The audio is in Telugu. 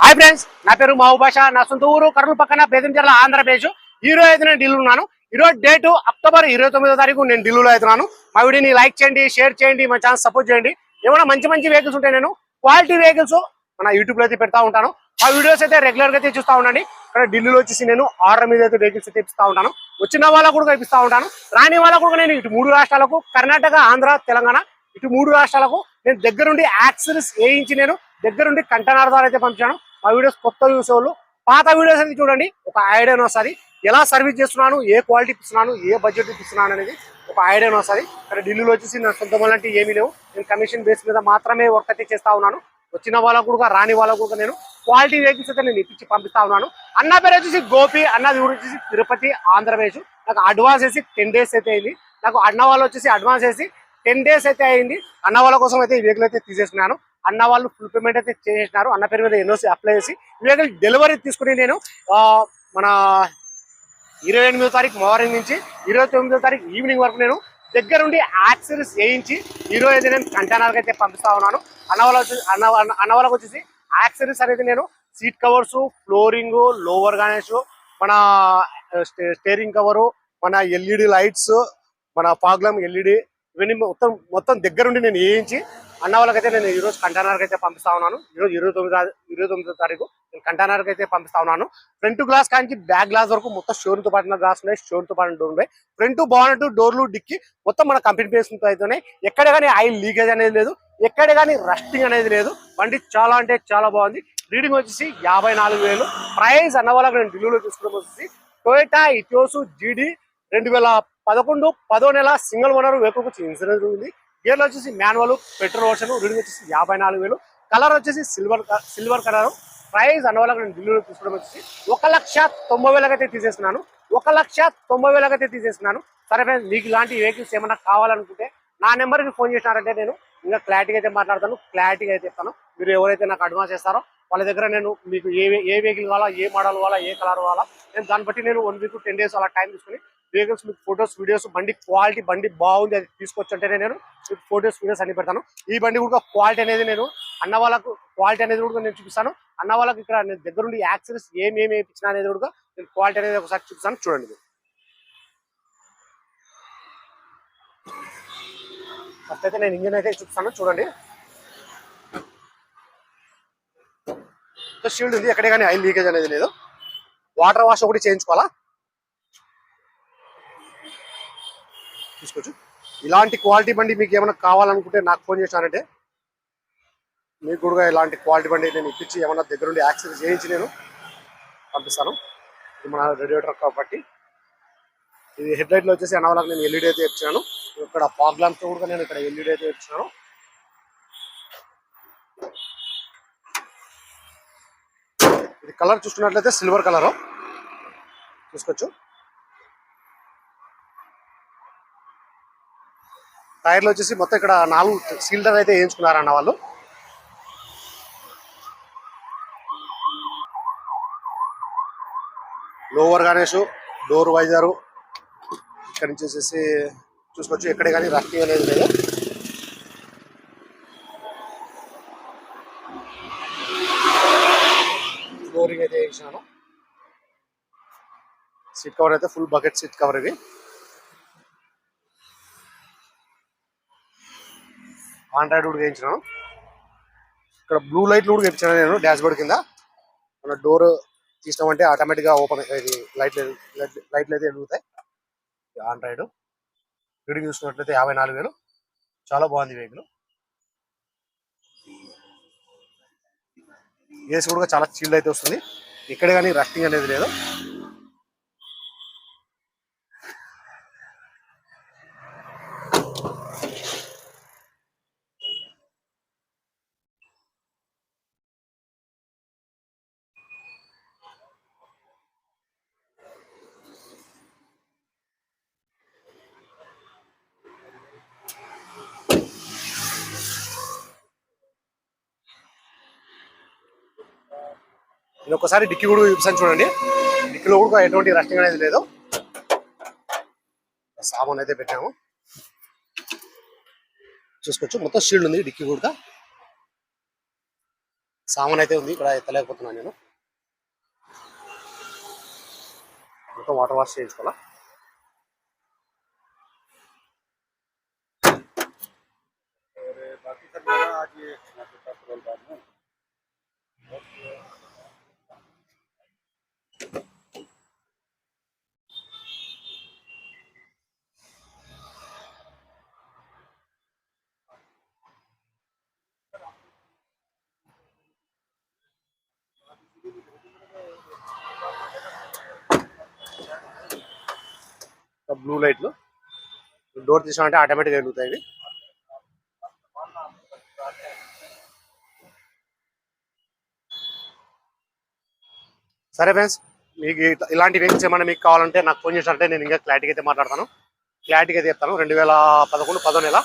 హాయ్ ఫ్రెండ్స్ నా పేరు మహబూబ్ నా సొంత ఊరు కర్నూలు పక్కన బేదంచర్ల ఆంధ్రప్రదేశ్. ఈ రోజు అయితే నేను ఢిల్లీ ఉన్నాను. ఈరోజు డేటు అక్టోబర్ ఇరవై తొమ్మిదో తారీఖు నేను ఢిల్లీలో అవుతున్నాను మా వీడియోని లైక్ చేయండి షేర్ చేయండి మా ఛానల్ సపోర్ట్ చేయండి. ఏమైనా మంచి మంచి వెహికల్స్ ఉంటాయి నేను క్వాలిటీ వెహికల్స్ మన యూట్యూబ్లో అయితే పెడతా ఉంటాను. ఆ వీడియోస్ అయితే రెగ్యులర్గా అయితే చూస్తా ఉండండి. ఇక్కడ ఢిల్లీలో వచ్చేసి నేను ఆర్డర్ మీద అయితే వెహికల్స్ అయితే ఇప్పిస్తా ఉంటాను. వచ్చిన వాళ్ళకు కూడా ఇప్పిస్తా ఉంటాను. రాని వాళ్ళకు కూడా నేను ఇటు మూడు రాష్ట్రాలకు కర్ణాటక ఆంధ్ర తెలంగాణ ఇటు మూడు రాష్ట్రాలకు నేను దగ్గరుండి యాక్సరీస్ వేయించి నేను దగ్గరుండి కంటనార్ ద్వారా అయితే పంపించాను. ఆ వీడియోస్ కొత్త చూసేవాళ్ళు పాత వీడియోస్ అనేది చూడండి. ఒక ఐడియా వస్తుంది. ఎలా సర్వీస్ చేస్తున్నాను ఏ క్వాలిటీ ఇస్తున్నాను ఏ బడ్జెట్ ఇస్తున్నాను అనేది ఒక ఐడియా వస్తుంది. కానీ ఢిల్లీలో వచ్చేసి నా సొంత అంటే ఏమీ లేవు. నేను కమిషన్ బేస్ మీద మాత్రమే వర్క్ అయితే చేస్తా ఉన్నాను. వచ్చిన వాళ్ళకు కూడా రాని వాళ్ళకు కూడా నేను క్వాలిటీ వెహికల్స్ అయితే నేను ఇప్పించి పంపిస్తా ఉన్నాను. అన్న పేరు వచ్చేసి గోపి అన్నది ఊరు వచ్చేసి తిరుపతి ఆంధ్రప్రదేశ్ నాకు అడ్వాన్స్ వేసి టెన్ డేస్ అయితే అయింది. నాకు అన్న వాళ్ళు వచ్చేసి అడ్వాన్స్ వేసి టెన్ డేస్ అయితే అయింది. అన్న వాళ్ళ కోసం అయితే ఈ వెహికల్ అయితే తీసేసినాను అన్న వాళ్ళు ఫుల్ పేమెంట్ అయితే చేసేసినారు. అన్న పేరు మీద ఎన్ఓసి అప్లై చేసి ఈ డెలివరీ తీసుకుని నేను మన ఇరవై ఎనిమిదో తారీఖు మార్నింగ్ నుంచి ఇరవై తొమ్మిదో తారీఖు ఈవినింగ్ వరకు నేను దగ్గరుండి యాక్సరీస్ వేయించి ఈరోజు అయితే నేను కంటైనర్కి అయితే పంపిస్తా ఉన్నాను. అన్న వాళ్ళ అన్న అన్న- అన్న వాళ్ళకి వచ్చేసి యాక్సరీస్ అనేది నేను seat covers flooring lower garnish మన స్టే- స్టేరింగ్ కవరు మన ఎల్ఈడి లైట్స్ మన ఫాగ్లం ఎల్ఈడి ఇవన్నీ మొత్తం మొత్తం దగ్గరుండి నేను వేయించి అన్న వాళ్ళకైతే నేను ఈ రోజు కంటైనర్కి అయితే పంపిస్తా ఉన్నాను. ఈరోజు ఇరవై తొమ్మిది ఇరవై తొమ్మిదో తారీఖు నేను కంటైనర్కి అయితే పంపిస్తా ఉన్నాను. ఫ్రంట్ గ్లాస్ కానీ బ్యాక్ గ్లాస్ వరకు మొత్తం షోరూమ్తో పాటిన గ్లాస్ ఉన్నాయి షోరూమ్ పాటిన డోర్ ఉన్నాయి. ఫ్రంట్ బాగున్నట్టు డోర్లు డిక్కి మొత్తం మన కంపెనీ బేస్తో అయితేనే ఎక్కడ కానీ ఆయిల్ లీకేజ్ అనేది లేదు ఎక్కడ కానీ రస్టింగ్ అనేది లేదు. బండి చాలా అంటే చాలా బాగుంది. రీడింగ్ వచ్చేసి యాభై నాలుగు వేలు. ప్రైస్ అన్న వాళ్ళకి నేను ఢిల్లీలో తీసుకుని వచ్చేసి టొయోటా ఇటోసు జీడీ రెండు వేల పదకొండు పదో నెల సింగిల్ ఓనర్ వెహికల్ వచ్చి ఇన్సూరెన్స్ ఉంది. గేర్లు వచ్చేసి మాన్యువల్ పెట్రోల్ వర్షన్ రీడింగ్ వచ్చేసి యాభై నాలుగు వేలు. కలర్ వచ్చేసి సిల్వర్ సిల్వర్ కలర్ ప్రైస్ అన్న వాళ్ళకి నేను ఢిల్లీలో తీసుకోవడం వచ్చేసి ఒక లక్ష తొంభై వేలకైతే తీసేస్తున్నాను. ఒక లక్ష తొంభై వేలకైతే తీసేస్తున్నాను. సరే ఫ్రెండ్స్ మీకు ఇలాంటి వెహికల్స్ ఏమైనా కావాలనుకుంటే నా నెంబర్కి ఫోన్ చేసినారంటే నేను ఇంకా క్లారిటీగా అయితే మాట్లాడతాను క్లారిటీగా అయితే చెప్తాను. మీరు ఎవరైతే నాకు అడ్వాన్స్ చేస్తారో వాళ్ళ దగ్గర నేను మీకు ఏ ఏ వెహికల్ కావాలా ఏ మోడల్ కావాలా ఏ కలర్ కావాలా నేను దాన్ని బట్టి నేను వన్ వీక్ టెన్ డేస్ అలా టైం తీసుకుని వెహికల్స్ మీకు ఫొటోస్ వీడియోస్ బండి క్వాలిటీ బండి బాగుంది అది తీసుకొచ్చంటేనే నేను మీకు ఫొటోస్ వీడియోస్ అన్ని పెడతాను. ఈ బండి కూడా క్వాలిటీ అనేది నేను అన్న వాళ్ళకు క్వాలిటీ అనేది కూడా నేను చూపిస్తాను. అన్న వాళ్ళకి ఇక్కడ నేను దగ్గరుండి యాక్సెస్ ఏమేమి వేయించిన అనేది కూడా నేను క్వాలిటీ అనేది ఒకసారి చూపిస్తాను. చూడండి ఫస్ట్ అయితే నేను ఇంజిన్ అయితే చూపిస్తాను. చూడండి. షీల్డ్ ఉంది. ఎక్కడే కానీ ఆయిల్ లీకేజ్ అనేది లేదు. వాటర్ వాష్ ఒకటి చేయించుకోవాలా? తీసుకోవచ్చు. ఇలాంటి క్వాలిటీ బండి మీకు ఏమైనా కావాలనుకుంటే నాకు ఫోన్ చేశానంటే మీకు కూడా ఇలాంటి క్వాలిటీ బండి నేను ఇప్పించి ఏమన్నా దగ్గరుండి యాక్సిడెంట్ చేయించి నేను పంపిస్తాను. ఇది మన రేడియేటర్ కాబట్టి. ఇది హెడ్ లైట్లో వచ్చేసి అనవలకు నేను ఎల్ఈడి అయితే ఇచ్చాను. ఇక్కడ ఫాగ్ ల్యాంప్ కూడా నేను ఇక్కడ ఎల్ఈడి అయితే ఇచ్చాను. ఇది కలర్ చూసుకున్నట్లయితే సిల్వర్ కలరు. చూసుకోవచ్చు. టైర్లు వచ్చేసి మొత్తం ఇక్కడ నాలుగు సీల్డర్ అయితే వేయించుకున్నారు అన్న వాళ్ళు. Lower garnish door visor. ఇక్కడ నుంచి వచ్చేసి చూసుకోవచ్చు ఎక్కడే కానీ రఫ్టింగ్ అనేది లేదు ఫ్లోరింగ్ అయితే వేసినాను సీట్ కవర్ అయితే ఫుల్ బకెట్ సీట్ కవర్ ఇది. ఆండ్రాయిడ్ కూడా వేయించినాను ఇక్కడ బ్లూ లైట్లు కూడా వేయించాను నేను డాష్ బోర్డ్ కింద మన డోర్ తీసినామంటే ఆటోమేటిక్గా ఓపెన్ ఇది లైట్లు లైట్లు అయితే వెలుగుతాయి ఆండ్రాయిడ్ రీడింగ్ చూసుకున్నట్లయితే యాభై నాలుగు వేలు చాలా బాగుంది వెహికల్ ఏసీ కూడా చాలా చీల్డ్ అయితే వస్తుంది ఇక్కడ కానీ రస్టింగ్ అనేది లేదు నేను ఒకసారి డిక్కీ కూడా చూపిస్తాను చూడండి. డిక్కీలో కూడా ఎటువంటి రస్టింగ్ అనేది లేదు. సామాన్ అయితే పెట్టాము. చూసుకోవచ్చు మొత్తం షీల్డ్ ఉంది డిక్కీ కూడా సామాన్ అయితే ఉంది ఇక్కడ ఎత్తలేకపోతున్నాను నేను. మొత్తం వాటర్ వాష్ చేయించుకోవాలా? బ్లూ లైట్లు డోర్ తీసామంటే ఆటోమేటిక్గా వెలుగుతాయి ఇవి. సరే ఫ్రెండ్స్ మీకు ఇలాంటి వెహికల్స్ ఏమైనా మీకు కావాలంటే నాకు ఫోన్ చేసినట్టే నేను ఇంకా క్లారిటీగా అయితే మాట్లాడతాను. క్లారిటీగా అయితే చెప్తాను. రెండు వేల పదకొండు పదో నెల